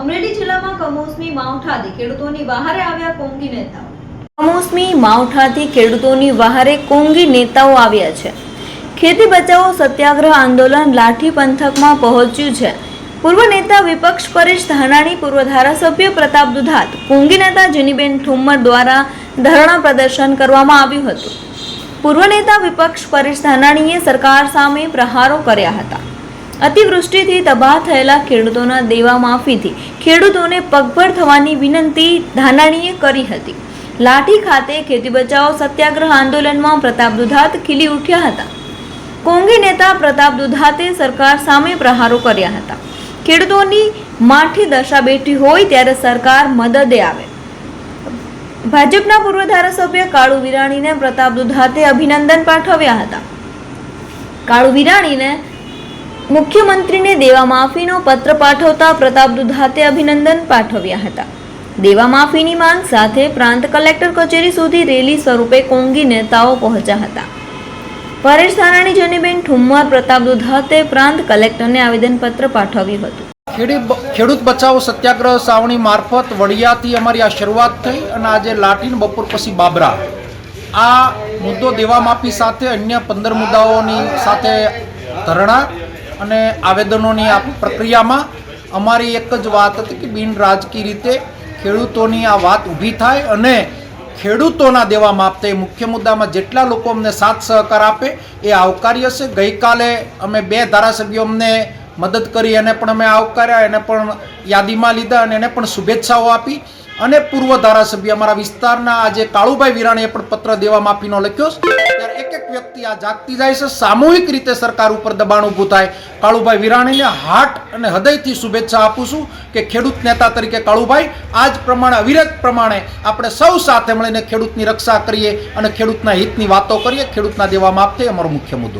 અમરેલી જિલ્લામાં કમોસમી માવઠાથી ખેડૂતોની બહારે આવ્યા કોંગી નેતાઓ. કમોસમી માવઠાથી ખેડૂતોની બહારે કોંગી નેતાઓ આવ્યા છે. ખેતી બચાવો, સત્યાગ્રહ આંદોલન લાઠી પંથકમાં પહોંચ્યું છે. પૂર્વ નેતા વિપક્ષ પરેશ ધાનાણી, પૂર્વ ધારાસભ્ય પ્રતાપ દુધાત, કોંગી નેતા જેનીબેન ઠુમ્મર દ્વારા ધરણા પ્રદર્શન કરવામાં આવ્યું હતું. પૂર્વ નેતા વિપક્ષ પરેશ ધાનાણીએ સરકાર સામે પ્રહારો કર્યા હતા. અતિવૃષ્ટિથી તબાહ થયેલા ખેડૂતોના દેવા માફીથી ખેડૂતોને પગભર થવાની વિનંતી ધાનાણીએ કરી હતી. લાઠી ખાતે ખેતી બચાવો સત્યાગ્રહ આંદોલનમાં પ્રતાપ દુધાત ખીલી ઉઠ્યા હતા. કોંગી નેતા પ્રતાપ દુધાતે સરકાર સામે પ્રહારો કર્યા હતા. ખેડૂતોની માઠી દશા બેઠી હોય ત્યારે સરકાર મદદે આવે. ભાજપના પૂર્વ ધારાસભ્ય કાળુ વિરાણીને પ્રતાપ દુધાતે અભિનંદન પાઠવ્યા હતા. કાળુ વિરાણીને મુખ્યમંત્રીને દેવા માફીનો પત્ર પાઠવતા પ્રતાપ દુધાતે અભિનંદન પાઠવ્યા હતા. દેવા માફીની માંગ સાથે પ્રાંત કલેક્ટર કચેરી સુધી રેલી સ્વરૂપે કોંગી નેતાઓ પહોંચ્યા હતા. પરેશ સારાણી જનીબેન ઠુમ્મર, પ્રતાપ દુધાતે પ્રાંત કલેક્ટરને આવેદનપત્ર પાઠવ્યું હતું. ખેડૂત બચાવો સત્યાગ્રહ સાવણી મારફત વડિયાથી અમારી આ શરૂઆત થઈ અને આજે લાઠીન બપોર પછી બાબરા. આ મુદ્દો દેવા માફી સાથે અન્ય પંદર મુદ્દાઓની સાથે ધરણા અને આવેદનોની આ પ્રક્રિયામાં અમારી એક જ વાત હતી કે બિન રાજકીય રીતે ખેડૂતોની આ વાત ઊભી થાય અને ખેડૂતોના દેવા માપતે મુખ્ય મુદ્દામાં જેટલા લોકો અમને સાથ સહકાર આપે એ આવકાર્ય છે ગઈકાલે અમે બે ધારાસભ્યો અમને મદદ કરી, એને પણ અમે આવકાર્યા, એને પણ યાદીમાં લીધા અને એને પણ શુભેચ્છાઓ આપી. અને પૂર્વ ધારાસભ્ય અમારા વિસ્તારના આજે કાળુભાઈ વિરાણીએ પણ પત્ર દેવા માફીનો લખ્યો આ જાગતી જાય છે, સામૂહિક રીતે સરકાર ઉપર દબાણ ઊભું થાય. કાળુભાઈ વિરાણીને હાટ અને હૃદયથી શુભેચ્છા આપું છું કે ખેડૂત નેતા તરીકે કાળુભાઈ, આજ પ્રમાણે, અવિરત પ્રમાણે આપણે સૌ સાથે મળીને ખેડૂતની રક્ષા કરીએ અને ખેડૂતના હિતની વાતો કરીએ, ખેડૂતના દેવા આપતે અમારો મુખ્ય મુદ્દો.